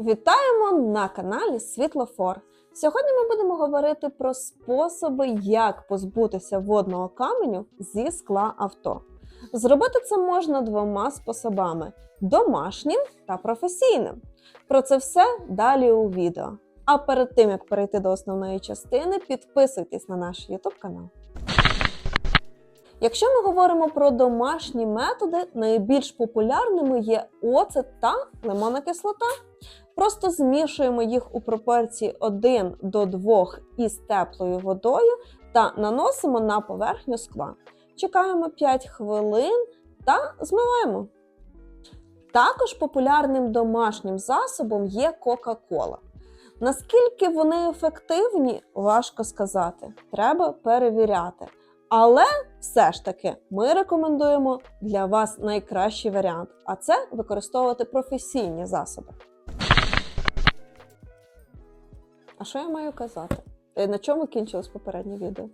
Вітаємо на каналі Світлофор. Сьогодні ми будемо говорити про способи, як позбутися водного каменю зі скла авто. Зробити це можна двома способами: домашнім та професійним. Про це все далі у відео. А перед тим як перейти до основної частини, підписуйтесь на наш YouTube канал. Якщо ми говоримо про домашні методи, найбільш популярними є оцет та лимонна кислота. Просто змішуємо їх у пропорції 1 до 2 із теплою водою та наносимо на поверхню скла. Чекаємо 5 хвилин та змиваємо. Також популярним домашнім засобом є Кока-Кола. Наскільки вони ефективні, важко сказати. Треба перевіряти. Але все ж таки ми рекомендуємо для вас найкращий варіант, а це використовувати професійні засоби. А що я маю казати? Е, На чому кінчилось попереднє відео?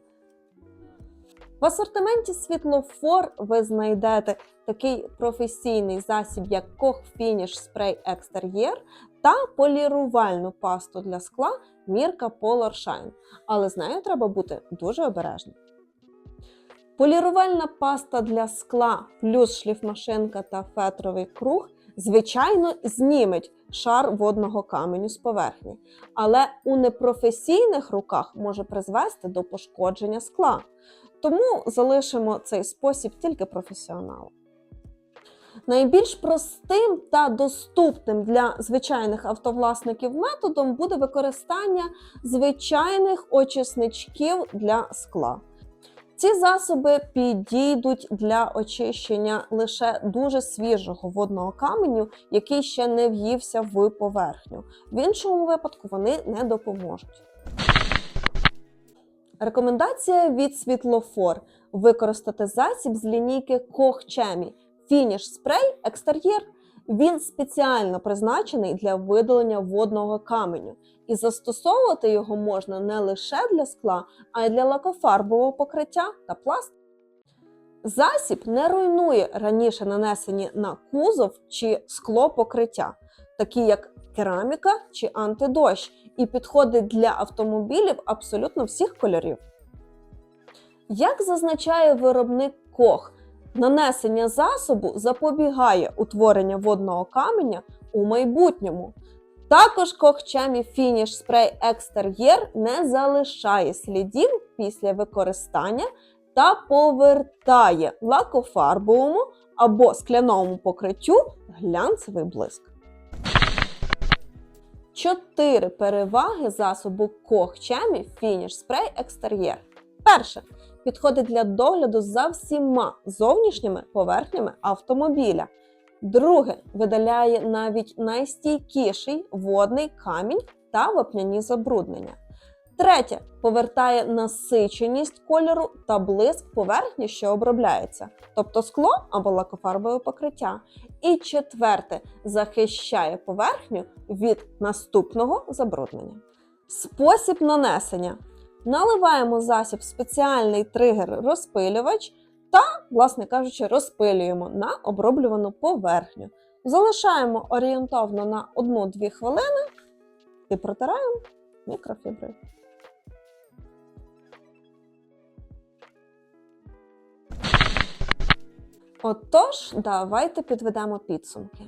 В асортименті світлофор ви знайдете такий професійний засіб, як Koch Finish Spray Exterior та полірувальну пасту для скла Мірка Polar Shine. Але з нею треба бути дуже обережним. Полірувальна паста для скла плюс шліфмашинка та фетровий круг, звичайно, зніметь шар водного каменю з поверхні, але у непрофесійних руках може призвести до пошкодження скла. Тому залишимо цей спосіб тільки професіоналу. Найбільш простим та доступним для звичайних автовласників методом буде використання звичайних очисничків для скла. Ці засоби підійдуть для очищення лише дуже свіжого водного каменю, який ще не в'ївся в поверхню. В іншому випадку вони не допоможуть. Рекомендація від світлофор використати засіб з лінійки Chemie Finish Spray Exterior. Він спеціально призначений для видалення водного каменю, і застосовувати його можна не лише для скла, а й для лакофарбового покриття та пласт. Засіб не руйнує раніше нанесені на кузов чи скло покриття, такі як кераміка чи антидощ, і підходить для автомобілів абсолютно всіх кольорів. Як зазначає виробник Кох, нанесення засобу запобігає утворення водного каменя у майбутньому. Також Кохчемі Finish Spray Exterior не залишає слідів після використання та повертає лакофарбовому або скляному покриттю глянцевий блиск. Чотири переваги засобу Кохчемі Finish Spray Exterior. Перше. Підходить для догляду за всіма зовнішніми поверхнями автомобіля. Друге, видаляє навіть найстійкіший водний камінь та вапняні забруднення. Третє повертає насиченість кольору та блиск поверхні, що обробляється, тобто скло або лакофарбове покриття. І четверте захищає поверхню від наступного забруднення. Спосіб нанесення. Наливаємо засіб в спеціальний тригер-розпилювач та, власне кажучи, розпилюємо на оброблювану поверхню. Залишаємо орієнтовно на 1-2 хвилини і протираємо мікрофіброю. Отож, давайте підведемо підсумки.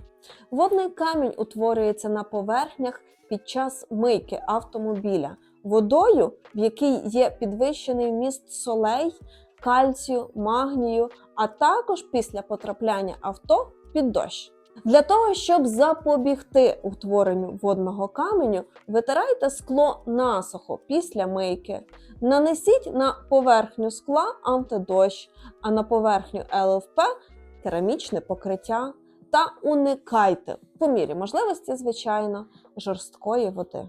Водний камінь утворюється на поверхнях під час мийки автомобіля водою, в якій є підвищений вміст солей, кальцію, магнію, а також після потрапляння авто під дощ. Для того, щоб запобігти утворенню водного каменю, витирайте скло насухо після мийки. Нанесіть на поверхню скла антидощ, а на поверхню ЛФП керамічне покриття. Та уникайте, по мірі можливості, звичайно, жорсткої води.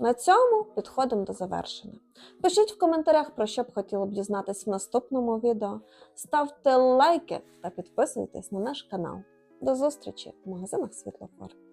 На цьому підходимо до завершення. Пишіть в коментарях, про що б хотіли б дізнатись в наступному відео. Ставте лайки та підписуйтесь на наш канал. До зустрічі в магазинах Світлофор.